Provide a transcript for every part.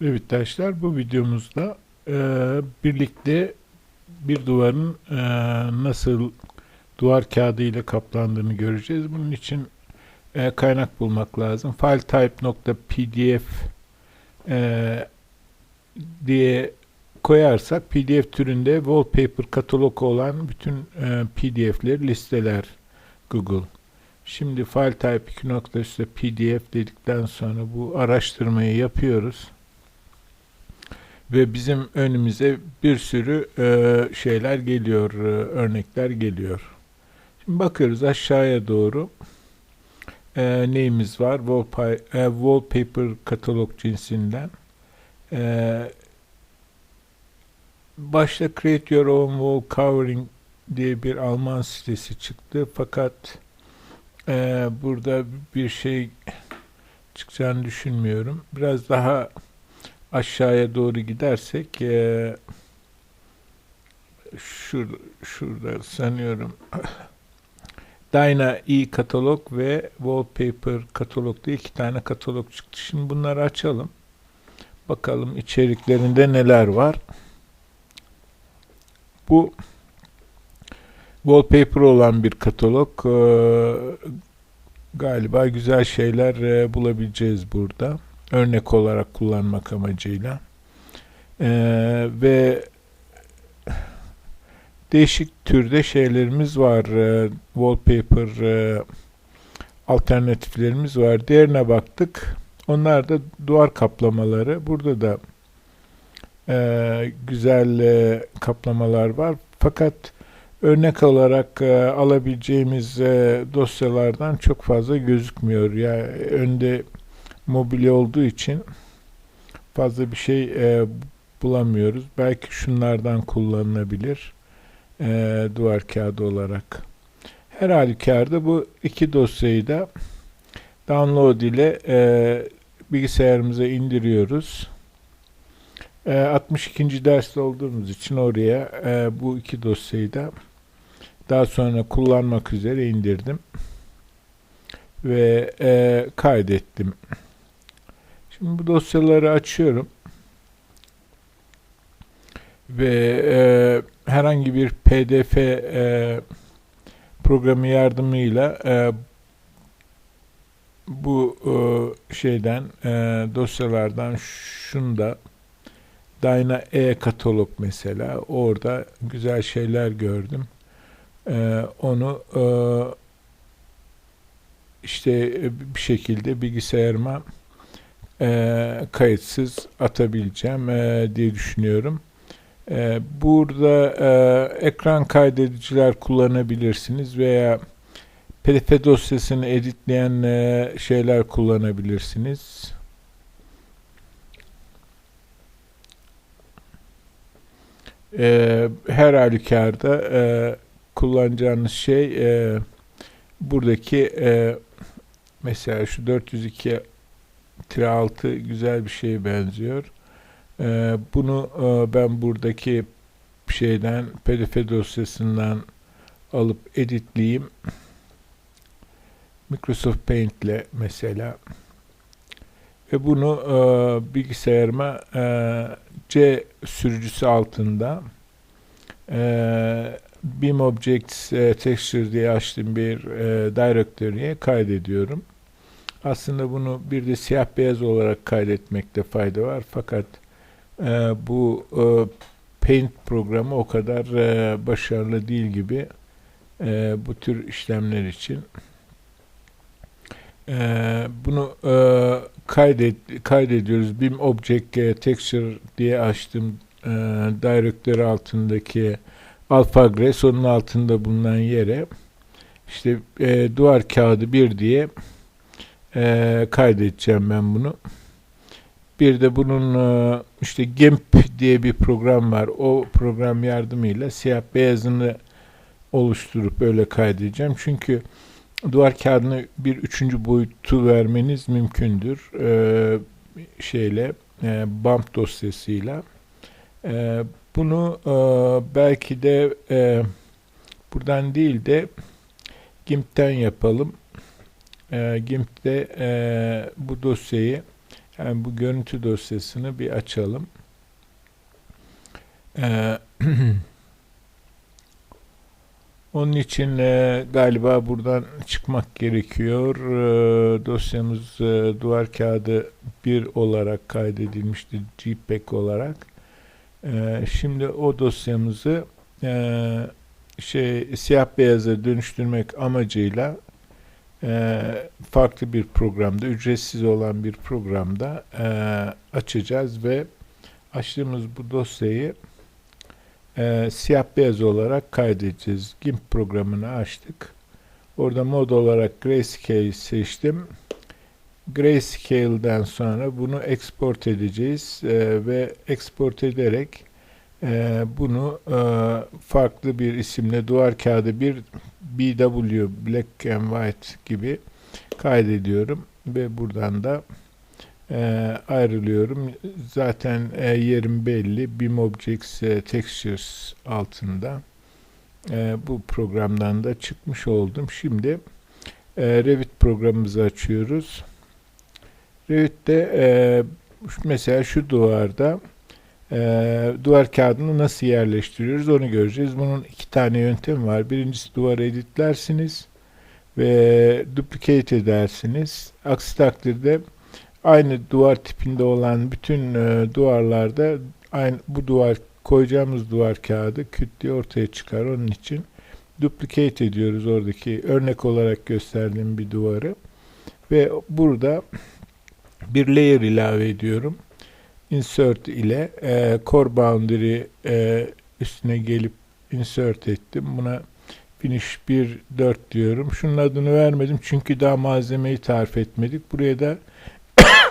Evet arkadaşlar bu videomuzda e, birlikte bir duvarın e, nasıl duvar kağıdı ile kaplandığını göreceğiz. Bunun için e, kaynak bulmak lazım. filetype.pdf e, diye koyarsak pdf türünde wallpaper katalogu olan bütün e, pdf'leri listeler Google. Şimdi file type 2 nokta pdf dedikten sonra bu araştırmayı yapıyoruz. Ve bizim önümüze bir sürü e, şeyler geliyor, e, örnekler geliyor. Şimdi bakıyoruz aşağıya doğru. E, neyimiz var? Wallpa e, wallpaper katalog cinsinden. E, başta Create Your Own Wall Covering diye bir Alman sitesi çıktı. Fakat e, burada bir şey çıkacağını düşünmüyorum. Biraz daha aşağıya doğru gidersek e, şur, şurada sanıyorum Dyna e katalog ve Wallpaper katalog diye iki tane katalog çıktı. Şimdi bunları açalım. Bakalım içeriklerinde neler var. Bu wallpaper olan bir katalog. Ee, galiba güzel şeyler e, bulabileceğiz burada. Örnek olarak kullanmak amacıyla. Ee, ve değişik türde şeylerimiz var. Ee, wallpaper e, alternatiflerimiz var. Diğerine baktık. Onlar da duvar kaplamaları. Burada da e, güzel e, kaplamalar var. Fakat örnek olarak e, alabileceğimiz e, dosyalardan çok fazla gözükmüyor. Yani önde mobilya olduğu için fazla bir şey e, bulamıyoruz. Belki şunlardan kullanılabilir e, duvar kağıdı olarak. Her halükarda bu iki dosyayı da download ile e, bilgisayarımıza indiriyoruz. E, 62. derste olduğumuz için oraya e, bu iki dosyayı da daha sonra kullanmak üzere indirdim ve e, kaydettim. Şimdi bu dosyaları açıyorum ve e, herhangi bir PDF e, programı yardımıyla e, bu e, şeyden e, dosyalardan şunda Dyna E katalog mesela orada güzel şeyler gördüm. E, onu e, işte bir şekilde bilgisayarıma e, kayıtsız atabileceğim e, diye düşünüyorum. E, burada e, ekran kaydediciler kullanabilirsiniz veya PDF dosyasını editleyen e, şeyler kullanabilirsiniz. E, her halükarda e, kullanacağınız şey e, buradaki e, mesela şu 402 6 güzel bir şeye benziyor. E, bunu e, ben buradaki şeyden PDF dosyasından alıp editleyeyim. Microsoft Paint ile mesela ve bunu e, bilgisayarıma e, C sürücüsü altında e, Beam Objects e, Texture diye açtığım bir e, directory'ye kaydediyorum. Aslında bunu bir de siyah beyaz olarak kaydetmekte fayda var. Fakat e, bu e, Paint programı o kadar e, başarılı değil gibi e, bu tür işlemler için. E, bunu e, kaydet, kaydediyoruz. Beam Object e, Texture diye açtım e, directory altındaki alfa gres onun altında bulunan yere işte e, duvar kağıdı bir diye e, kaydedeceğim ben bunu. Bir de bunun e, işte GIMP diye bir program var. O program yardımıyla siyah beyazını oluşturup öyle kaydedeceğim. Çünkü duvar kağıdını bir üçüncü boyutu vermeniz mümkündür. E, şeyle e, bump dosyasıyla. E, bunu e, belki de e, buradan değil de GIMP'ten yapalım. E, GIMP'te e, bu dosyayı Yani bu görüntü dosyasını bir açalım. Ee, onun için e, galiba buradan çıkmak gerekiyor. E, dosyamız e, duvar kağıdı 1 olarak kaydedilmişti. JPEG olarak. E, şimdi o dosyamızı e, şey siyah beyaza dönüştürmek amacıyla e, farklı bir programda, ücretsiz olan bir programda e, açacağız ve açtığımız bu dosyayı e, siyah beyaz olarak kaydedeceğiz. GIMP programını açtık. Orada mod olarak Grayscale seçtim. Grayscale'den sonra bunu export edeceğiz e, ve export ederek e, bunu e, farklı bir isimle duvar kağıdı bir BW Black and White gibi kaydediyorum ve buradan da e, ayrılıyorum. Zaten e, yerim belli. BIM Objects Textures altında. Bu programdan da çıkmış oldum. Şimdi Revit programımızı açıyoruz. Revit'te e, mesela şu duvarda e, duvar kağıdını nasıl yerleştiriyoruz onu göreceğiz. Bunun iki tane yöntemi var. Birincisi duvarı editlersiniz ve duplicate edersiniz. Aksi takdirde aynı duvar tipinde olan bütün e, duvarlarda aynı bu duvar koyacağımız duvar kağıdı küt ortaya çıkar. Onun için duplicate ediyoruz oradaki örnek olarak gösterdiğim bir duvarı ve burada bir layer ilave ediyorum insert ile e, core boundary e, üstüne gelip insert ettim. Buna finish 1 4 diyorum. Şunun adını vermedim çünkü daha malzemeyi tarif etmedik. Buraya da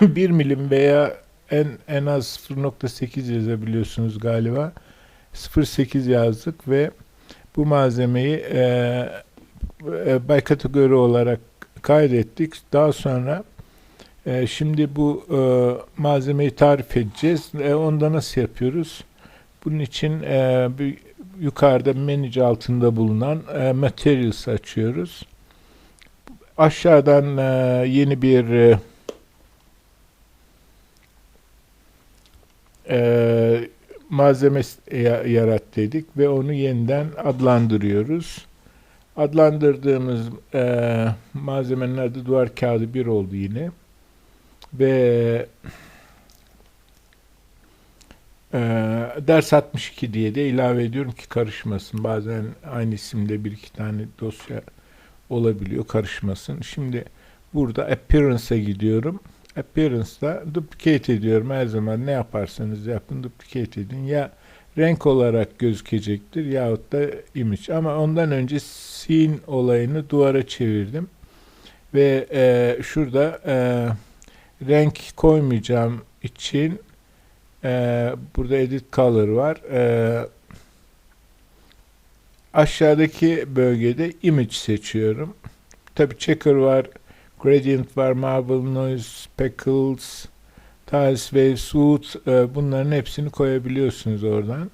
1 milim veya en en az 0.8 yazabiliyorsunuz galiba. 0.8 yazdık ve bu malzemeyi e, e, by kategori olarak kaydettik. Daha sonra e, şimdi bu e, malzemeyi tarif edeceğiz. E, onda nasıl yapıyoruz? Bunun için e, bir, yukarıda manage altında bulunan e, materials açıyoruz. Aşağıdan e, yeni bir malzeme yarat dedik ve onu yeniden adlandırıyoruz. Adlandırdığımız malzemenin adı duvar kağıdı bir oldu yine ve e, ders 62 diye de ilave ediyorum ki karışmasın. Bazen aynı isimde bir iki tane dosya olabiliyor karışmasın. Şimdi burada Appearance'a gidiyorum. Appearance'da duplicate ediyorum her zaman ne yaparsanız yapın duplicate edin. Ya renk olarak gözükecektir yahut da image. Ama ondan önce scene olayını duvara çevirdim. Ve e, şurada e, renk koymayacağım için e, burada edit color var. E, aşağıdaki bölgede image seçiyorum. Tabi checker var, gradient var, marble noise, speckles, tiles, wave, suit e, bunların hepsini koyabiliyorsunuz oradan.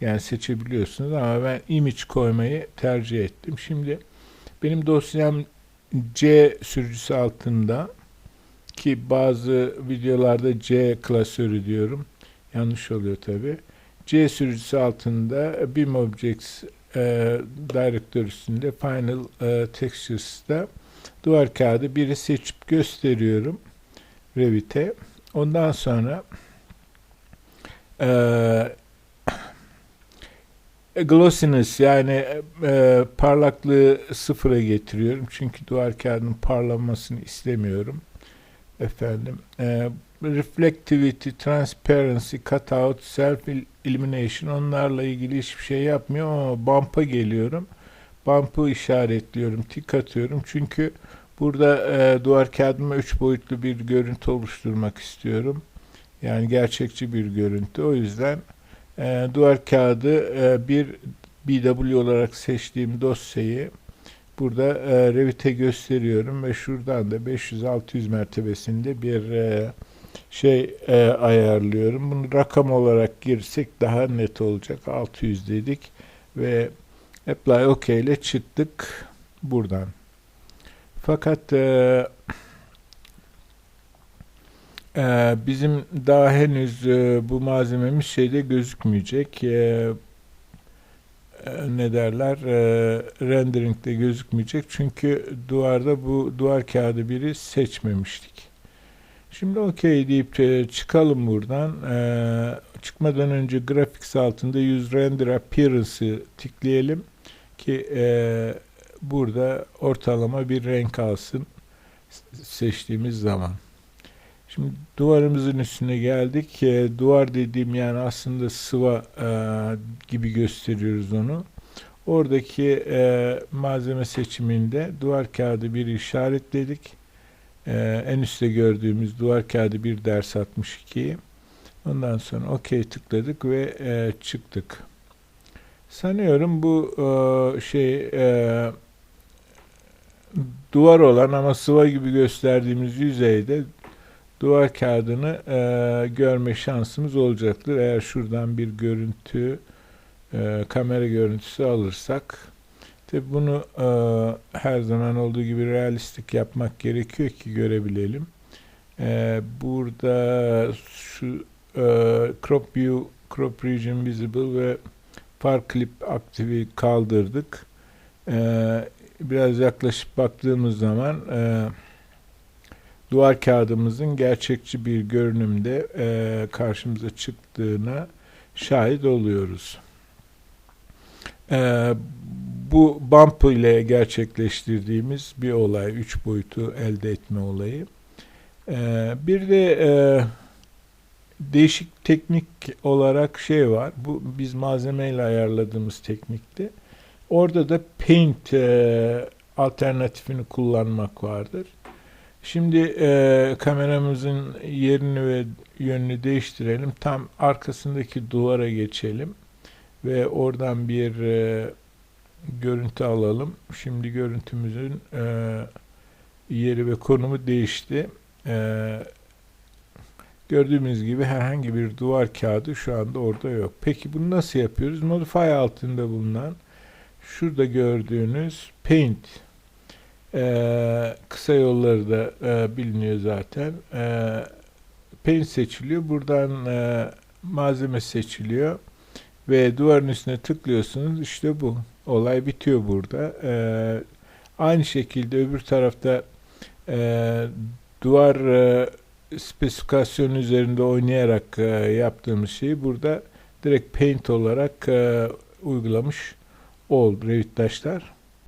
Yani seçebiliyorsunuz ama ben image koymayı tercih ettim. Şimdi benim dosyam C sürücüsü altında ki bazı videolarda C klasörü diyorum. Yanlış oluyor tabi. C sürücüsü altında BIM Objects e, Director üstünde Final e, Textures'da duvar kağıdı biri seçip gösteriyorum Revit'e. Ondan sonra e, glossiness yani e, parlaklığı sıfıra getiriyorum. Çünkü duvar kağıdının parlamasını istemiyorum efendim e, reflectivity, transparency, cutout, self elimination onlarla ilgili hiçbir şey yapmıyor ama bump'a geliyorum. Bump'ı işaretliyorum, tik atıyorum. Çünkü burada e, duvar kağıdıma üç boyutlu bir görüntü oluşturmak istiyorum. Yani gerçekçi bir görüntü. O yüzden e, duvar kağıdı e, bir BW olarak seçtiğim dosyayı Burada e, Revit'e gösteriyorum ve şuradan da 500-600 mertebesinde bir e, şey e, ayarlıyorum. Bunu rakam olarak girsek daha net olacak. 600 dedik ve Apply OK ile çıktık buradan. Fakat e, Ee, bizim daha henüz e, bu malzememiz şeyde gözükmeyecek. E, ne derler? E, rendering'de gözükmeyecek. Çünkü duvarda bu duvar kağıdı biri seçmemiştik. Şimdi okey deyip e, çıkalım buradan. Ee, çıkmadan önce graphics altında use render appearance'ı tıklayalım ki e, burada ortalama bir renk alsın seçtiğimiz zaman. Şimdi duvarımızın üstüne geldik. E, duvar dediğim yani aslında sıva e, gibi gösteriyoruz onu. Oradaki e, malzeme seçiminde duvar kağıdı bir işaretledik. E, en üstte gördüğümüz duvar kağıdı bir ders 62. Ondan sonra OK tıkladık ve e, çıktık. Sanıyorum bu e, şey e, duvar olan ama sıva gibi gösterdiğimiz yüzeyde duvar kağıdını e, görme şansımız olacaktır. Eğer şuradan bir görüntü, e, kamera görüntüsü alırsak. Tabi bunu e, her zaman olduğu gibi realistik yapmak gerekiyor ki görebilelim. E, burada şu e, crop view, crop region visible ve far clip aktifi kaldırdık. E, biraz yaklaşıp baktığımız zaman e, duvar kağıdımızın gerçekçi bir görünümde e, karşımıza çıktığına şahit oluyoruz. E, bu bump ile gerçekleştirdiğimiz bir olay, üç boyutu elde etme olayı. E, bir de e, değişik teknik olarak şey var. Bu biz malzemeyle ayarladığımız teknikte. Orada da paint e, alternatifini kullanmak vardır. Şimdi e, kameramızın yerini ve yönünü değiştirelim. Tam arkasındaki duvara geçelim ve oradan bir e, görüntü alalım. Şimdi görüntümüzün e, yeri ve konumu değişti. E, gördüğümüz gibi herhangi bir duvar kağıdı şu anda orada yok. Peki bunu nasıl yapıyoruz? Modify altında bulunan şurada gördüğünüz Paint ee, kısa yolları da e, biliniyor zaten. E, paint seçiliyor. Buradan e, malzeme seçiliyor. Ve duvarın üstüne tıklıyorsunuz. İşte bu. Olay bitiyor burada. E, aynı şekilde öbür tarafta e, duvar e, spesifikasyonu üzerinde oynayarak e, yaptığımız şeyi burada direkt paint olarak e, uygulamış oldu Revit Taşlar.